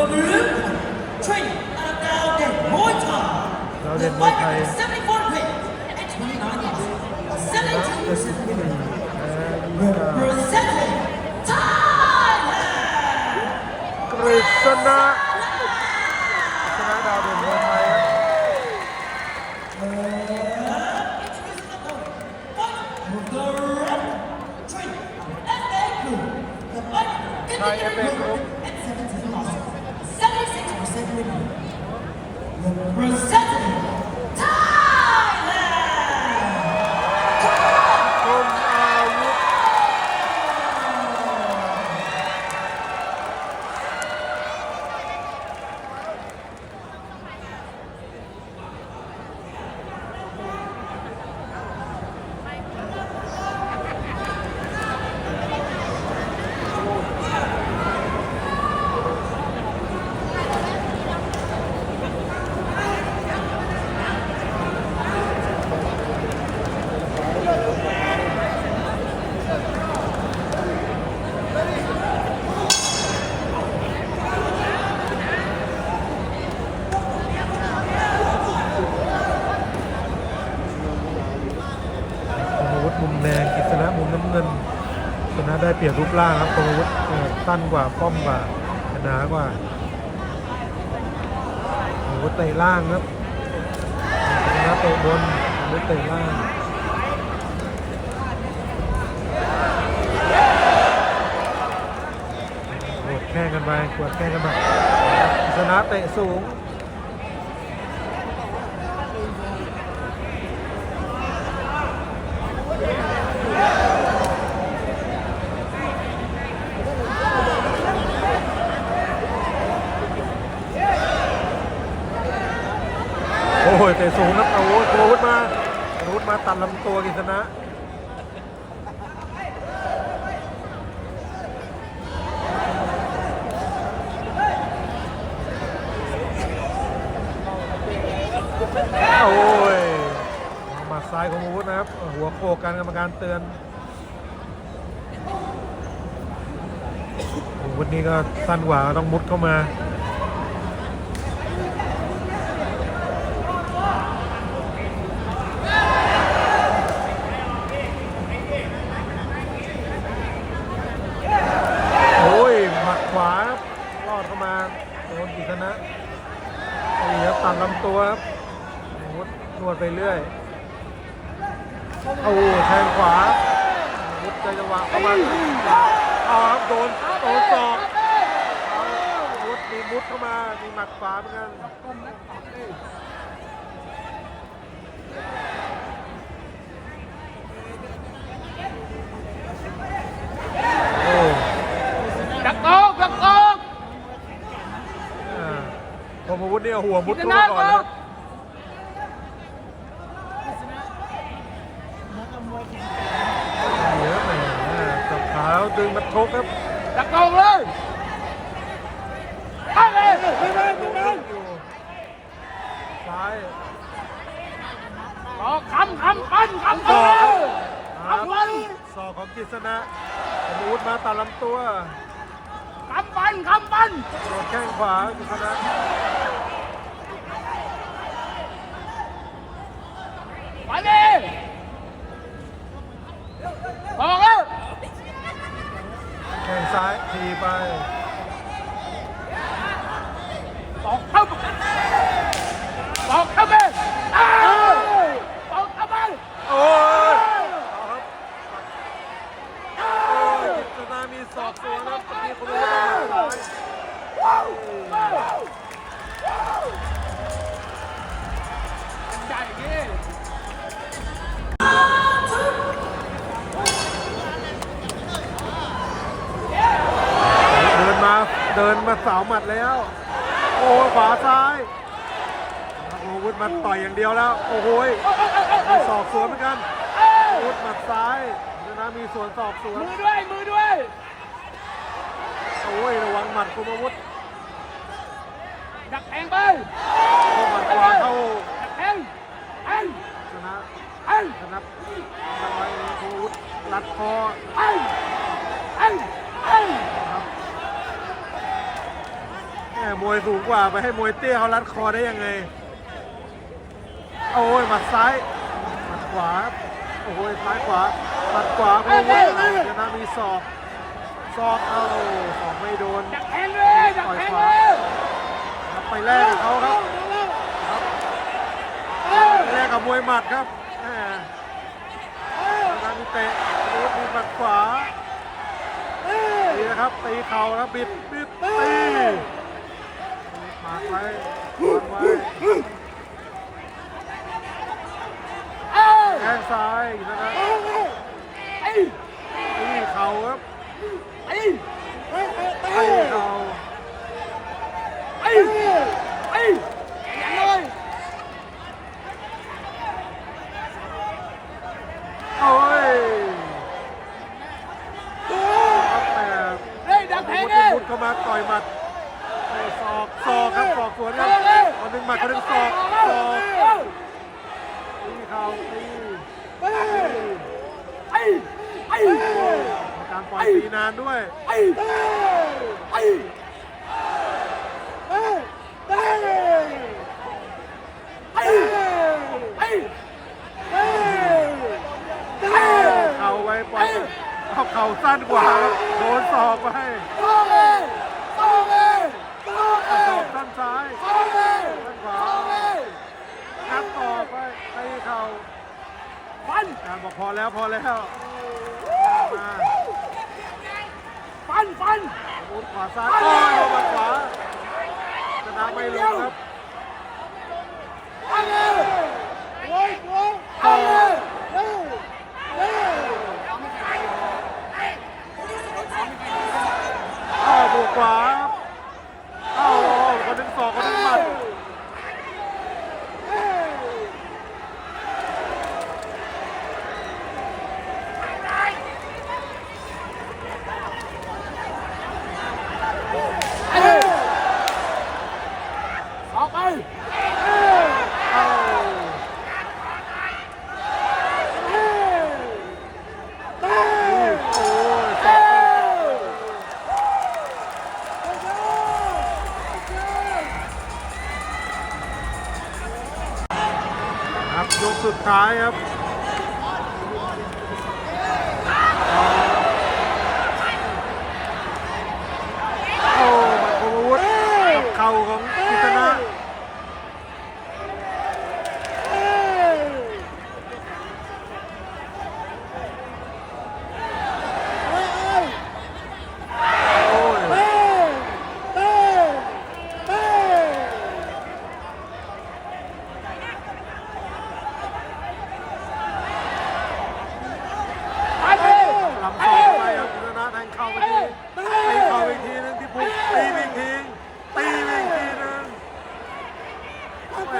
the blue training at a Dao Den Muay Thai. Dao The Den Muay fighter Thai. is 74 weight and 29 inches. 17 centimeters. Representing Thailand. กฤษณะ Rosetta. มุมแดงกฤษณะมุมน้ำเงินชนะได้เปรียบรูปร่างครับคมอาวุธเอ่อสั้นกว่าป้อมกว่าหนากว่าอาวุธเตะล่างครับชนะเตะบนอาวุธเตะล่างโหดแข้งกันไปกวดแข้งกันไปกฤษณะเตะสูง ตะสูงครับอาวุธอาวุธมาอาวุธมาตัดลำตัวกิษณะโอ้ยมัดซ้ายของอาวุธนะครับ หัวโขกกันกรรมการเตือนอาวุธนี้ก็สั้นกว่าต้องมุดเข้ามา โอ้ยหมัดขวาครับลอดเข้ามาโดนกิษณะนี่ครับตัดลำตัวครับอาวุธนวด ไปเรื่อยโอ้แทงขวาอาวุธใจจังหวะเข้ามาเอาครับโดนโดนศอกเอาอาวุธมีมุดเข้ามา มีหมัดขวาเหมือนกันดักออกดักออกอ่าคมอาวุธเนี่ยหัวมุดเข้ามาก่อนอนะ อก เยอะแหมจับขาแล้ว ดึงมาชกครับดักออกเลยเอาเลยไปไปไปไปอยู่ซ้ายออกคำคำปั้นคำปั้นครับคำปั้นศอกของกิษณะคมอาวุธมาตัดลำตัวคำปั้นคำปั้นโดนแข้งขวากิษณะไปเลยออกแล้ว แข้งซ้ายทีไป ดินมาสาวหมัดแล้ว โอ้ยขวาซ้ายคมอาวุธมาต่อยอย่างเดียวแล้ว โอ้โหยมีศอกสวนเหมือนกันอาวุธหมัดซ้ายชนะมีสวนศอกสวนมือด้วยมือด้วยโอ้ยระวังหมัดคุมอาวุธดักแทงไปเข้าหมัดขวาเข้าดักแทงแทงชนะแทงชนะทำไว้คุมอาวุธรัดคอแทงแทงแทงครับแห มมวยสูงกว่าไปให้มวยเตี้ยเขารัดคอได้ยังไง โอ้ยหมัดซ้ายหมัดขวา โอ้ยซ้ายขวาหมัดขวาโอ้โหชนะมีศอกศอกเอาศอกไม่โดนดักแทงเลยดักแทงเลยครับไปแลกกับเขาครับแลกกับมวยหมัดครับแหมชนะมีเตะโอ้ยมีหมัดขวาตีนะครับตีเข่าครับบิดบิดตีหมัดไว้วางไว้ เอ้ย แข้งซ้ายนะครับ ไอ้ ตีเข่าครับ ไอ้ ตีเข่า ไอ้ไอ้ยังเลย โอ้ยครับแต่ เฮ้ยดักแท มุ ง ด เลย มุดเข้ามาต่อยหมัดเตะศอกศอกครับศอกสวนครับคนหนึ่งหมัดคนหนึ่งศอกศอกตีเข่าตีไอ้ไอ้ไอ้การปล่อยตีนานด้วยไอ้ไอ้ไอ้ไอ้ เข่าไว้ปล่อยเอาเข่าสั้นกว่าครับโดนศอกไป โต้เลยโต้เลยโต้ เอา เล ศอย กสั้นซ้าย โต้เลย สั้นขวา โต้เลย งัดต่อไปตีเข่า ฟันการบอกพอแล้วพอแล้วมาฟันฟันมุดขวาซ้ายโอ้ยลงมาขวาชนะไม่ลงครับฟันเลยโอ้ยโอ้ยฟันเลยอ้าวบวกขวา ยกสุดท้ายครับโอ้มันคงอาวุธกับเข่าของกิตนะ โอ้ย ฟันเลย ลำสองไปครับชนะแทงเข่าไปทีตีเข่าไปอีกทีนึงที่พุกตีไปอีกทีตีไปอีกทีนึงแหม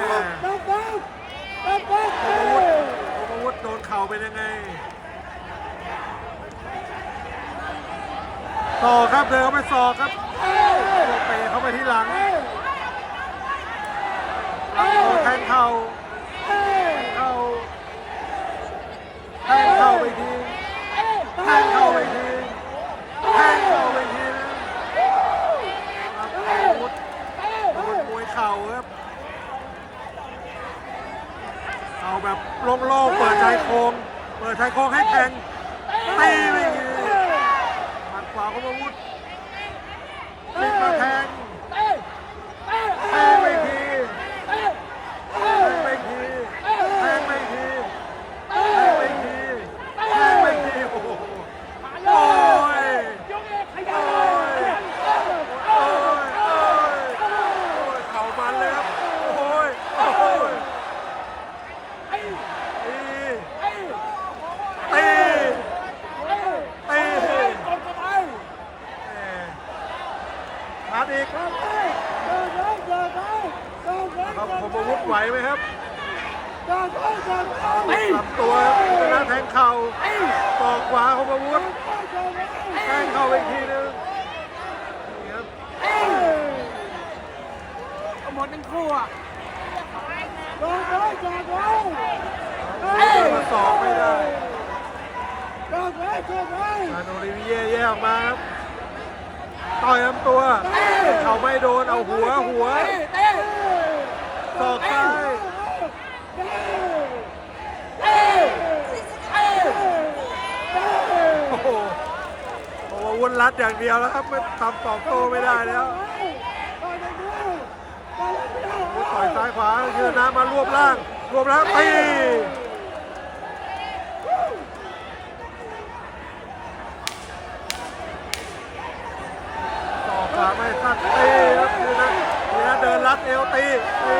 โอมวุธโดนเข่าเป็นยังไง ต่อครับเดินเข้าไป ศอกครับเตะเข้าไปที่หลังลำตัวแทงเข่าเข่าแทงเข่าไปทีแทงเข่าไปทีแทงเข่าไปทีครับอาวุธอาวุธมวยเข่าครับเข่าแบบโล่งๆเปิดชายโครงเปิดชายโครงให้แทงตีไปทีหมัดขวาของอาวุธ ติดมาแทงแทงไปอีกทีแทงไปอีกทีแทงไปอีกทีแทงไปอีกทีแทงไปอีกทีโอ้โหโอ้ย ยกเองขยั โอ้ นเลย ยโอ้ยโอ้ยโอ้ยเข่ามันเลยครับโอ้ยโอ้ย ไอ้ ตี ไอ้ ตี ไอ้ ตี กดเข้าไป แหมนัดอีกครับครับผมอาวุธไหวไหมครับ ไอ้ ลำตัวครับชนะแทงเข่าไอ้ตอขวาของอาวุธแทงเข่าอีกทีนึงนี่ครับหมดทั้งคู่อะลงเดินมาสอกไม่ได้อาโนริวิเย่แย่ออกมาครับต่อยลำตัว เขาไม่โดนเอาหัวหัวตะศอกซ้าย เตะเตะ โอ้โหโอ้โห วนรัดอย่างเดียวแล้วครับไม่ทำสองโตไม่ได้แล้วต่อยซ้ายขวายืนน้ำมารวบล่างรวบล่างตีต่อขวาไม่สั้นตีครับยืนนะยืนนะเดินรัดเอวตีตี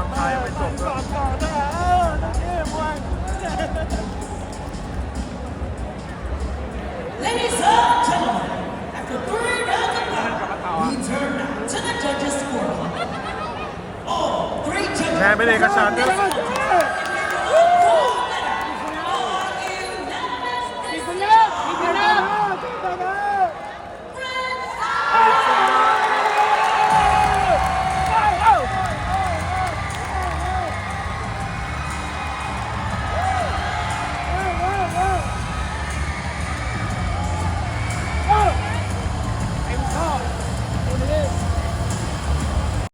างท้ายยังไม่จบเลยต่อได้เออนักเกมวัน Ladies and gentlemen, after three rounds of battle, we turn to the judges' score. All three judges. แพ้ไปเลยกระชานด้วยมีคนเยอะมีคน